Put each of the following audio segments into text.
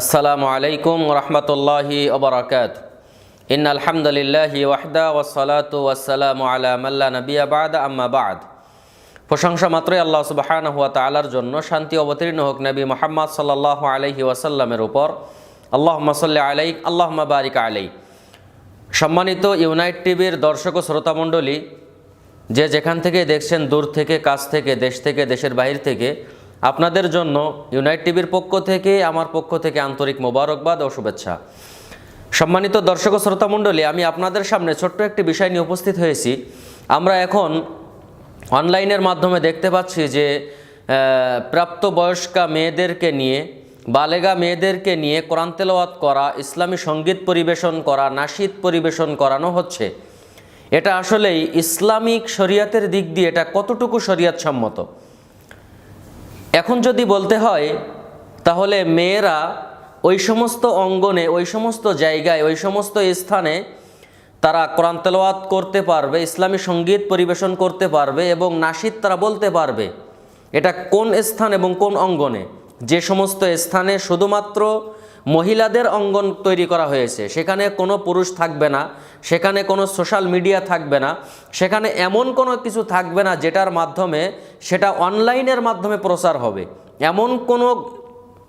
আসসালামু আলাইকুম রহমতুল্লাহি ওবরাকাত ইন আলহামদুলিল্লাহি ওয়াহদা ওয়াসালাতু ওয়াসালামু আলা মাল্লা নবিয়া বাদ আম্মা বাদ। প্রশংসা মাত্রই আল্লাহ সুবাহান হুয়া তালার জন্য শান্তি অবতীর্ণ হোক নবী মোহাম্মদ সাল্লাহ আলহি ওয়াসাল্লামের উপর। আল্লাহ মাসাল্লি আলাই আল্লাহ বারিক আলাই সম্মানিত ইউনাইট টিভির দর্শক ও শ্রোতামণ্ডলী যে যেখান থেকে দেখছেন, দূর থেকে, কাছ থেকে, দেশ থেকে, দেশের বাহির থেকে আপনাদের জন্য ইউনাইট টিভির পক্ষ থেকে, আমার পক্ষ থেকে আন্তরিক মোবারকবাদ ও শুভেচ্ছা। সম্মানিত দর্শক শ্রোতামণ্ডলী আমি আপনাদের সামনে ছোট্ট একটি বিষয় নিয়ে উপস্থিত হয়েছি। আমরা এখন অনলাইনের মাধ্যমে দেখতে পাচ্ছি যে প্রাপ্তবয়স্কা মেয়েদেরকে নিয়ে, বালেগা মেয়েদেরকে নিয়ে কোরআন তেলাওয়াত করা, ইসলামী সংগীত পরিবেশন করা নাশিদ পরিবেশন করানো হচ্ছে। এটা আসলেই ইসলামিক শরিয়াতের দিক দিয়ে এটা কতটুকু শরিয়াত সম্মত এখন যদি বলতে হয়, তাহলে মেয়েরা ওই সমস্ত অঙ্গনে, ওই সমস্ত জায়গায়, ওই সমস্ত স্থানে তারা কোরআন করতে পারবে, ইসলামী সংগীত পরিবেশন করতে পারবে এবং নাসিদ তারা বলতে পারবে এটা কোন স্থান এবং কোন অঙ্গনে। যে সমস্ত স্থানে শুধুমাত্র মহিলাদের অঙ্গন তৈরি করা হয়েছে। সেখানে কোনো পুরুষ থাকবে না, সেখানে কোনো সোশ্যাল মিডিয়া থাকবে না, সেখানে এমন কোনো কিছু থাকবে না যেটার মাধ্যমে সেটা অনলাইনের মাধ্যমে প্রচার হবে। এমন কোনো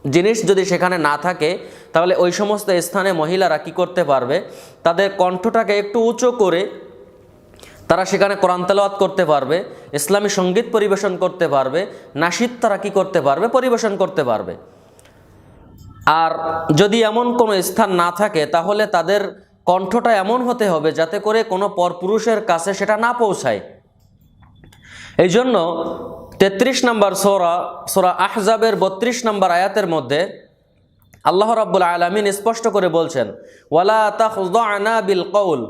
জিনিস যদি সেখানে না থাকে, তাহলে ওই সমস্ত স্থানে মহিলারা কি করতে পারবে? তাদের কণ্ঠটাকে একটু উঁচু করে তারা সেখানে কোরআন করতে পারবে, ইসলামী সংগীত পরিবেশন করতে পারবে নাশিদ তারা কি করতে পারবে? পরিবেশন করতে পারবে। আর যদি এমন কোনো স্থান না থাকে, তাহলে তাদের কণ্ঠটা এমন হতে হবে যাতে করে কোনো পরপুরুষের কাছে সেটা না পৌঁছায়। এই জন্য তেত্রিশ নম্বর সোরা সোরা আহজাবের বত্রিশ নম্বর আয়াতের মধ্যে আল্লাহ রাব্বুল আলমিন স্পষ্ট করে বলছেন, ওয়ালা তাহনা বিল কৌল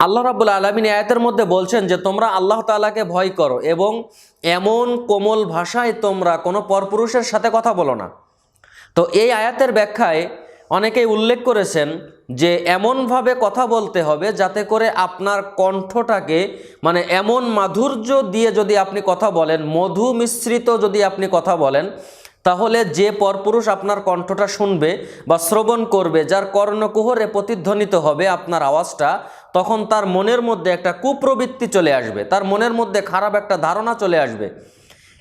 আল্লাহ রাব্বুল আলমিন আয়াতের মধ্যে বলছেন যে, তোমরা আল্লাহ তালাকে ভয় করো এবং এমন কোমল ভাষায় তোমরা কোনো পরপুরুষের সাথে কথা বলো না। তো এই আয়াতের ব্যাখ্যায় অনেকেই উল্লেখ করেছেন যে এমনভাবে কথা বলতে হবে যাতে করে আপনার কণ্ঠটাকে মানে এমন মাধুর্য দিয়ে যদি আপনি কথা বলেন, মধু মিশ্রিত যদি আপনি কথা বলেন, তাহলে যে পরপুরুষ আপনার কণ্ঠটা শুনবে বা শ্রবণ করবে, যার কর্ণকুহরে প্রতিধ্বনিত হবে আপনার আওয়াজটা, তখন তার মনের মধ্যে একটা কুপ্রবৃত্তি চলে আসবে, তার মনের মধ্যে খারাপ একটা ধারণা চলে আসবে।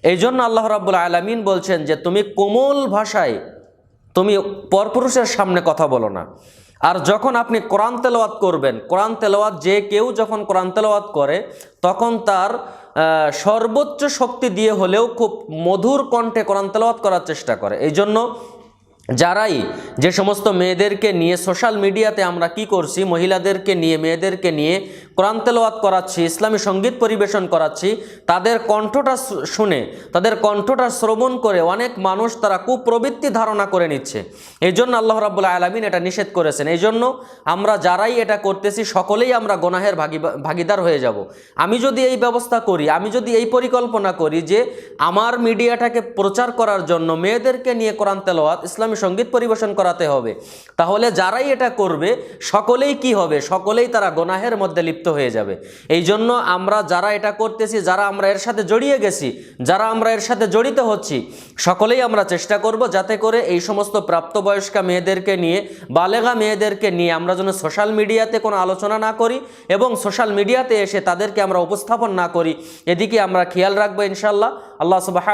এই জন্য আল্লাহ রাব্বুল আলমিন বলছেন যে, তুমি কোমল ভাষায় তুমি পরপুরুষের সামনে কথা বলো না। আর যখন আপনি কোরআন তেলাওয়াত করবেন, কোরআন তেলাওয়াত যে কেউ যখন কোরআন তেলাওয়াত করে, তখন তার সর্বোচ্চ শক্তি দিয়ে হলেও খুব মধুর কণ্ঠে কোরআন তেলাওয়াত করার চেষ্টা করে। এই জন্য যারাই যে সমস্ত মেয়েদেরকে নিয়ে সোশ্যাল মিডিয়াতে আমরা কি করছি, মহিলাদেরকে নিয়ে, মেয়েদেরকে নিয়ে কোরআন তেলাওয়াত করাচ্ছি, ইসলামী সংগীত পরিবেশন করাচ্ছি, তাদের কণ্ঠটা শুনে, তাদের কণ্ঠটা শ্রবণ করে অনেক মানুষ তারা কুপ্রবৃত্তি ধারণা করে নিচ্ছে। এই জন্য আল্লাহ রাবুল্লাহ আলমিন এটা নিষেধ করেছেন। এই জন্য আমরা যারাই এটা করতেছি, সকলেই আমরা গোনাহের ভাগি ভাগিদার হয়ে যাব। আমি যদি এই ব্যবস্থা করি, আমি যদি এই পরিকল্পনা করি যে আমার মিডিয়াটাকে প্রচার করার জন্য, মেয়েদেরকে নিয়ে কোরআন তেলাওয়াত, ইসলামী সংগীত পরিবেশন করাতে হবে। তাহলে যারাই এটা করবে, সকলেই কি হবে? সকলেই তারা গোনাহের মধ্যে লিপ্ত হয়ে যাবে। এই জন্য আমরা যারা এটা করতেছি, যারা আমরা এর সাথে জড়িয়ে গেছি, যারা আমরা এর সাথে জড়িত হচ্ছি, সকলেই আমরা চেষ্টা করব যাতে করে এই সমস্ত প্রাপ্তবয়স্কা মেয়েদেরকে নিয়ে, বালেগা মেয়েদেরকে নিয়ে আমরা যেন সোশ্যাল মিডিয়াতে কোনো আলোচনা না করি এবং সোশ্যাল মিডিয়াতে এসে তাদেরকে আমরা উপস্থাপন না করি। এদিকে আমরা খেয়াল রাখব ইনশাল্লাহ আল্লাহ সুবাহ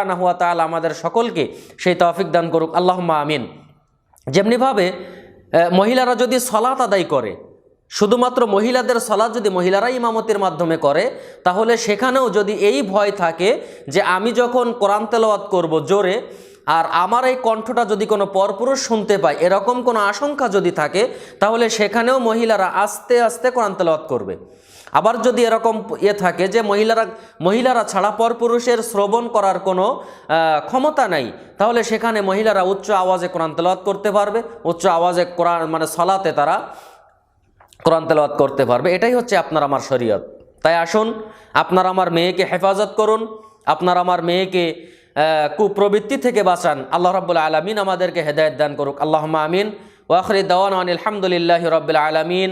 আমাদের সকলকে সেই তৌফিক দান করুক। আল্লাহ আমিন। যেমনিভাবে মহিলারা যদি সলাত আদায় করে, শুধুমাত্র মহিলাদের সলাৎ যদি মহিলারাই ইমামতির মাধ্যমে করে, তাহলে সেখানেও যদি এই ভয় থাকে যে আমি যখন কোরআন তেলাওয়াত করব জোরে, আর আমার এই কণ্ঠটা যদি কোনো পরপুরুষ শুনতে পায়, এরকম কোনো আশঙ্কা যদি থাকে, তাহলে সেখানেও মহিলারা আস্তে আস্তে কোরআন তেলাওয়াত করবে। আবার যদি এরকম ইয়ে থাকে যে মহিলারা মহিলারা ছাড়া পরপুরুষের শ্রবণ করার কোনো ক্ষমতা নাই, তাহলে সেখানে মহিলারা উচ্চ আওয়াজে কোরআন তেলাওয়াত করতে পারবে। উচ্চ আওয়াজে কোরআন মানে সলাতে তারা কোরআন তেলাওয়াত করতে পারবে। এটাই হচ্ছে আপনার আমার শরীয়ত। তাই আসুন, আপনার আমার মেয়েকে হেফাজত করুন, আপনার আমার মেয়েকে কুপ্রবৃত্তি থেকে বাঁচান। আল্লাহ রাব্বুল আলমিন আমাদেরকে হেদায়ত দান করুক। আল্লাহ আমিন। ওয়াখরি দাওয়ান আলহামদুলিল্লাহ রবিল আলমিন।